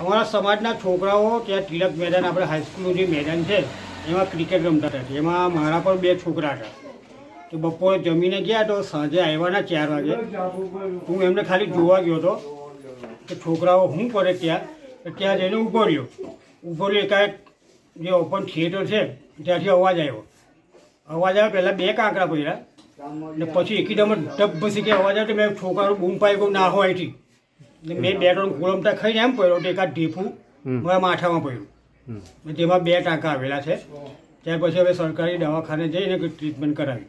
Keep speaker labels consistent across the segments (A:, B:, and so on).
A: અમારા સમાજના છોકરાઓ ત્યાં તિલક મેદાન, આપણે હાઈસ્કૂલનું જે મેદાન છે, એમાં ક્રિકેટ રમતા હતા. એમાં મારા પણ બે છોકરા હતા. તો બપોરે જમીને ગયા તો સાંજે આવ્યાના ચાર વાગે. હું એમને ખાલી જોવા ગયો હતો કે છોકરાઓ શું કરે ત્યાં? ત્યાં જઈને ઊભો રહ્યો. ઊભો રહ્યો એકાએક જે ઓપન થિયેટર છે, ત્યાંથી અવાજ આવ્યો. અવાજ આવ્યો પહેલાં બે કાંકરા પડ્યા. ને પછી એકદમ જ ડબ ભસી કે અવાજ આવ્યો તો મેં છોકરાનું બૂમ પાઈ ગયું ના હોય અહીંથી મેં બે ત્રણ ગોળમટા ખાઈને એમ પડ્યો તો એકાદ ઢીફું મારા માથામાં પડ્યું. તેમાં બે ટાંકા આવેલા છે. ત્યાર પછી હવે સરકારી દવાખાને જઈને ટ્રીટમેન્ટ કરાવી.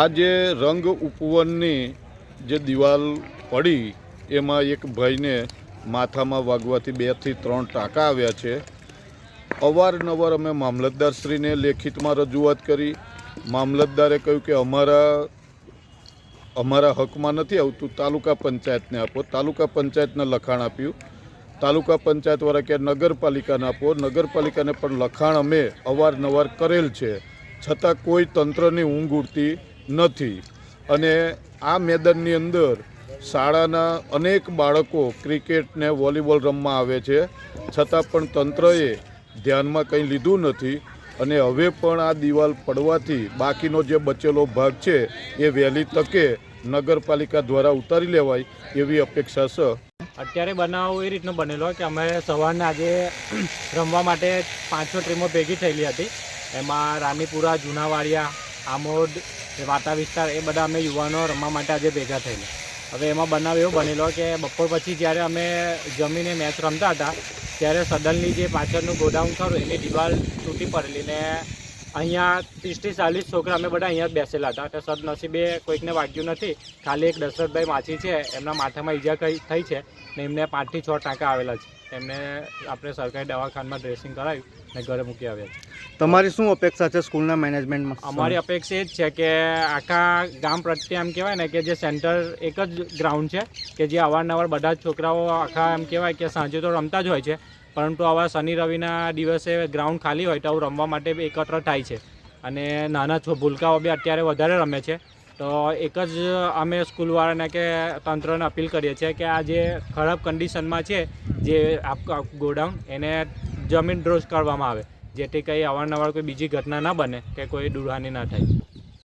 B: આ જે રંગ ઉપવનની જે દિવાલ પડી એમાં એક ભાઈને માથામાં વાગવાથી બેથી ત્રણ ટાંકા આવ્યા છે. અવારનવાર અમે મામલતદારશ્રીને લેખિતમાં રજૂઆત કરી. મામલતદારે કહ્યું કે અમારા અમારા હકમાં નથી આવતું તાલુકા પંચાયતને આપો. તાલુકા પંચાયતને લખાણ આપ્યું. તાલુકા પંચાયતવાળા કે નગરપાલિકાને આપો. નગરપાલિકાને પણ લખાણ અમે અવારનવાર કરેલ છે. છતાં કોઈ તંત્રની ઊંઘ ઉડતી નથી. અને આ મેદાનની અંદર શાળાના અનેક બાળકો ક્રિકેટને વોલીબોલ રમવા આવે છે. છતાં પણ તંત્રએ ધ્યાનમાં કંઈ લીધું નથી. અને હવે પણ આ દિવાલ પડવાથી બાકીનો જે બચેલો ભાગ છે, એ વહેલી તકે નગરપાલિકા દ્વારા ઉતારી લેવાય એવી અપેક્ષા છે.
C: અત્યારે બનાવ એ રીતનો બનેલો કે અમે સવારના આજે રમવા માટે પાંચસો ટ્રીમો ભેગી થયેલી હતી. એમાં રાનીપુરા જૂનાવાડિયા, આમોદ, વાતા વિસ્તાર એ બધા અમે યુવાનો રમવા માટે આજે ભેગા થયેલા. હવે એમાં બનાવ એવો બનેલો કે બપોર પછી જ્યારે અમે જમીને મેચ રમતા હતા ત્યારે સદનની જે પાછળનું ગોડાઉન ખરું એની દિવાલ તૂટી પડેલી ને અહીંયા ત્રીસથી ચાલીસ છોકરા અમે બધા અહીંયા બેસેલા હતા. તો સદનસીબે કોઈકને વાગ્યું નથી. ખાલી એક દશરથભાઈ માછી છે એમના માથામાં ઈજા થઈ છે ને એમને પાંચથી છ ટાંકા આવેલા છે. એમને આપણે સરકારી દવાખાનામાં ડ્રેસિંગ કરાવ્યું ને ઘરે મૂકી આવ્યા છે.
D: તમારી શું અપેક્ષા છે સ્કૂલના મેનેજમેન્ટમાં?
C: અમારી અપેક્ષા એ જ છે કે આખા ગામ પ્રત્યે એમ કહેવાય ને કે જે સેન્ટર એક જ ગ્રાઉન્ડ છે કે જે અવારનવાર બધા જ છોકરાઓ આખા એમ કહેવાય કે સાંજે તો રમતા જ હોય છે. પરંતુ આવા શનિ રવિના દિવસે ગ્રાઉન્ડ ખાલી હોય તો આવું રમવા માટે એકત્ર થાય છે. અને નાના ભૂલકાઓ બી અત્યારે વધારે રમે છે. તો એક જ અમે સ્કૂલવાળાને કે તંત્રને અપીલ કરીએ છીએ કે આ જે ખરાબ કન્ડિશનમાં છે, જે આપ ગોડાઉન, એને જમીન ડ્રોઝ કરવામાં આવે. જેથી કંઈ અવારનવાર કોઈ બીજી ઘટના ના બને, કે કોઈ દુરહાની ના થાય.